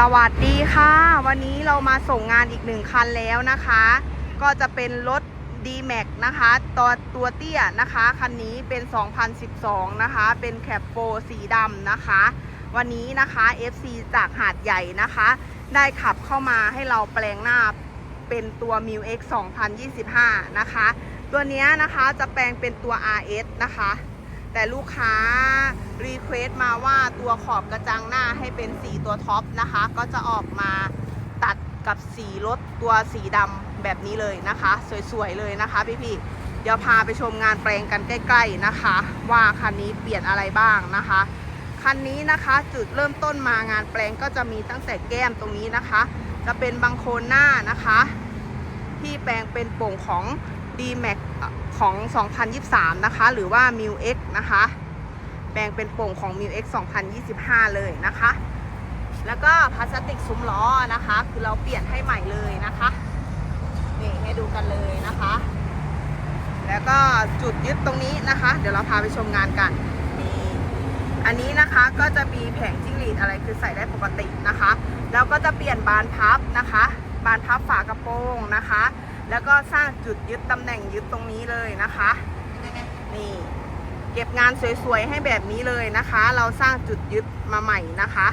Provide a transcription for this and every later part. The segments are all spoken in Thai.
สวัสดีค่ะ วันนี้เรามาส่งงานอีกหนึ่งคันแล้วนะคะ ก็จะเป็นรถ d m a x นะคะตัวตัวเตี้ยนะคะ คันนี้เป็น 2012 นะคะ เป็นแคปโฟสีดำนะคะ วันนี้นะคะ FC จากหาดใหญ่นะคะ ได้ขับเข้ามาให้เราแปลงหน้าเป็นตัว m i x 2025 นะคะ ตัวนี้นะคะจะแปลงเป็นตัว RS นะคะ แต่ลูกค้ารีเควสต์มาว่าตัวขอบกระจังหน้าให้เป็นสีตัวท็อปนะคะ ก็จะออกมาตัดกับสีรถตัวสีดำแบบนี้เลยนะคะ สวยๆเลยนะคะพี่ๆเดี๋ยวพาไปชมงานแปลงกันใกล้ ๆนะคะ ว่าคันนี้เปลี่ยนอะไรบ้างนะคะคันนี้นะคะจุดเริ่มต้นมางานแปลงก็จะมีตั้งแต่แก้มตรงนี้นะคะ จะเป็นบังโคนหน้านะคะ ที่แปลงเป็นโป่งของ d m a x ของ 2023 นะคะ หรือว่า m i l X นะคะ แปลงเป็นโป่งของ m i l X 2025 เลยนะคะ แล้วก็พลาสติกซุ้มล้อนะคะ คือเราเปลี่ยนให้ใหม่เลยนะคะนี่ให้ดูกันเลยนะคะ แล้วก็จุดยึดตรงนี้นะคะ เดี๋ยวเราพาไปชมงานกันนี่อันนี้นะคะก็จะมีแผงจิ้งหรีดอะไรคือใส่ได้ปกตินะคะ แล้วก็จะเปลี่ยนบานพับนะคะ บานพับฝากระโปรงนะคะ แล้วก็สร้างจุดยึดตำแหน่งยึดตรงนี้เลยนะคะ นี่ เก็บงานสวยๆให้แบบนี้เลยนะคะ เราสร้างจุดยึดมาใหม่นะคะ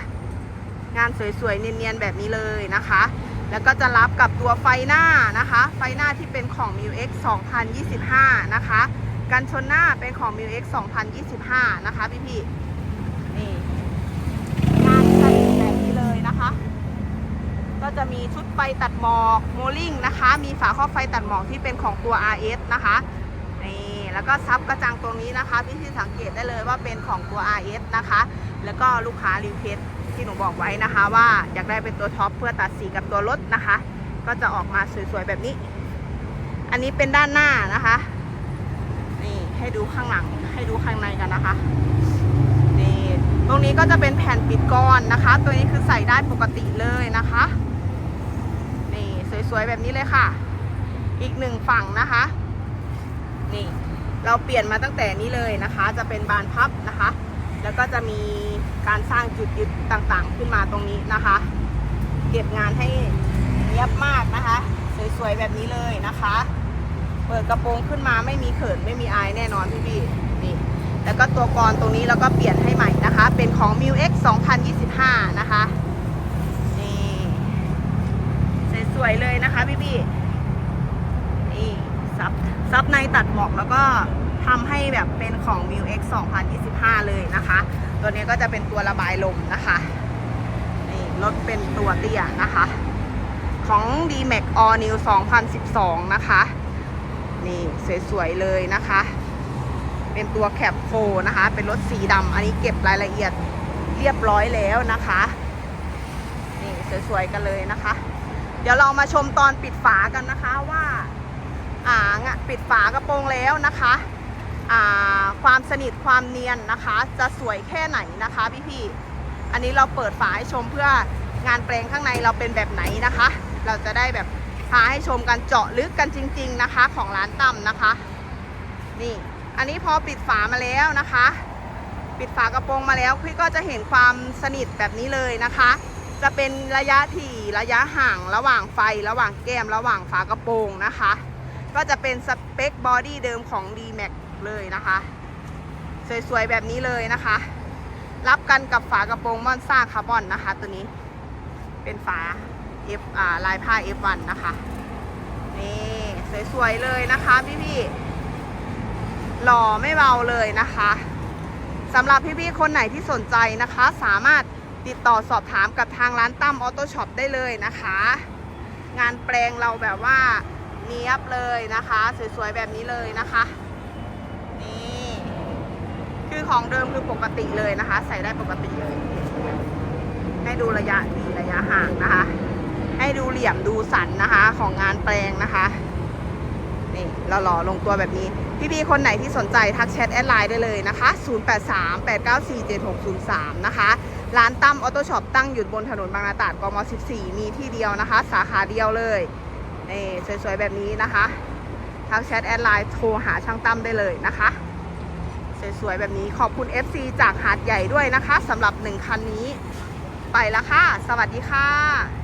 งานสวยๆเนียนๆแบบนี้เลยนะคะ แล้วก็จะรับกับตัวไฟหน้านะคะ ไฟหน้าที่เป็นของ m i x 2025 นะคะ กันชนหน้าเป็นของ m i x 2025 นะคะพี่ๆนี่ งานจะเป็นแบบนี้เลยนะคะ ก็ จะมีชุดไฟตัดหมอกโมลิ่งนะคะ มีฝาครอบไฟตัดหมอกที่เป็นของตัว RS นะคะนี่แล้วก็ซับกระจังตรงนี้นะคะพี่ที่สังเกตได้เลยว่าเป็นของตัว RS นะคะ แล้วก็ลูกค้ารีเควสที่หนูบอกไว้นะคะ ว่าอยากได้เป็นตัวท็อปเพื่อตัดสีกับตัวรถนะคะ ก็จะออกมาสวยๆแบบนี้ อันนี้เป็นด้านหน้านะคะนี่ให้ดูข้างหลังให้ดูข้างในกันนะคะนี่ตรงนี้ก็จะเป็นแผ่นปิดก้อนนะคะ ตัวนี้คือใส่ได้ปกติเลยนะคะ สวยๆแบบนี้เลยค่ะ อีกหนึ่งฝั่งนะคะ นี่เราเปลี่ยนมาตั้งแต่นี้เลยนะคะ จะเป็นบานพับนะคะ แล้วก็จะมีการสร้างจุดยึดต่างๆ ขึ้นมาตรงนี้นะคะ เก็บงานให้เนียบมากนะคะ สวยๆแบบนี้เลยนะคะ เปิดกระโปรงขึ้นมาไม่มีเขินไม่มีอายแน่นอนพี่ๆนี่แล้วก็ตัวกรตัวนี้เราก็เปลี่ยนให้ใหม่นะคะ เป็นของ m i l X 2025 นะคะ นี่สวยๆเลยนะคะพี่พี่ๆนี่ ซับในตัดหมอกแล้วก็ทำให้แบบเป็นของ m i l X 2025 เลยนะคะ ตัวนี้ก็จะเป็นตัวระบายลมนะคะนี่รถเป็นตัวเตี้ยนะคะ ของ d m a x All New 2012 นะคะ นี่สวยๆเลยนะคะ เป็นตัวแคปโฟนะคะ เป็นรถสีดำอันนี้เก็บรายละเอียดเรียบร้อยแล้วนะคะ นี่สวยๆกันเลยนะคะ เดี๋ยวเรามาชมตอนปิดฝากันนะคะว่า ปิดฝากระโปรงแล้วนะคะอ่าความสนิทความเนียนนะคะ จะสวยแค่ไหนนะคะพี่ๆอันนี้เราเปิดฝาให้ชมเพื่องานแปลงข้างในเราเป็นแบบไหนนะคะ เราจะได้แบบพาให้ชมกันเจาะลึกกันจริง ๆนะคะ ของร้านตั้มนะคะ นี่ อันนี้พอปิดฝามาแล้วนะคะ ปิดฝากระโปรงมาแล้วพี่ก็จะเห็นความสนิทแบบนี้เลยนะคะ จะเป็นระยะถี่ระยะห่างระหว่างไฟ ระหว่างแก้ม ระหว่างฝากระโปรงนะคะ ก็จะเป็นสเปคบอดี้เดิมของ d m a x เลยนะคะ สวยๆ แบบนี้เลยนะคะ รับกันกับฝากระโปรงมอนซ่าคาร์บอนนะคะ ตัวนี้เป็นฝา F อ่าลายผ้า F1 นะคะนี่สวยๆ เลยนะคะพี่ๆหล่อไม่เบาเลยนะคะสำหรับพี่ๆคนไหนที่สนใจนะคะ สามารถติดต่อสอบถามกับทางร้านตั้มออโต้ช็อปได้เลยนะคะ งานแปลงเราแบบว่า เนี้ยบเลยนะคะ สวยๆแบบนี้เลยนะคะ นี่คือของเดิมคือปกติเลยนะคะ ใส่ได้ปกติเลย ให้ดูระยะดีระยะห่างนะคะ ให้ดูเหลี่ยมดูสันนะคะ ของงานแปลงนะคะนี่เราหล่อลงตัวแบบนี้ พี่ๆคนไหนที่สนใจทักแชทแอดไลน์ได้เลยนะคะ 0838947603 นะคะ ร้านตั้มออโต้ช็อปตั้งอยู่บนถนนบางนาตราดกม 14 มีที่เดียวนะคะ สาขาเดียวเลย นี่สวยๆแบบนี้นะคะทักแชทแอดไลน์โทรหาช่างตั้มได้เลยนะคะ สวยๆแบบนี้ขอบคุณ FC จากหาดใหญ่ด้วยนะคะสำหรับหนึ่งคันนี้ ไปละค่ะ สวัสดีค่ะ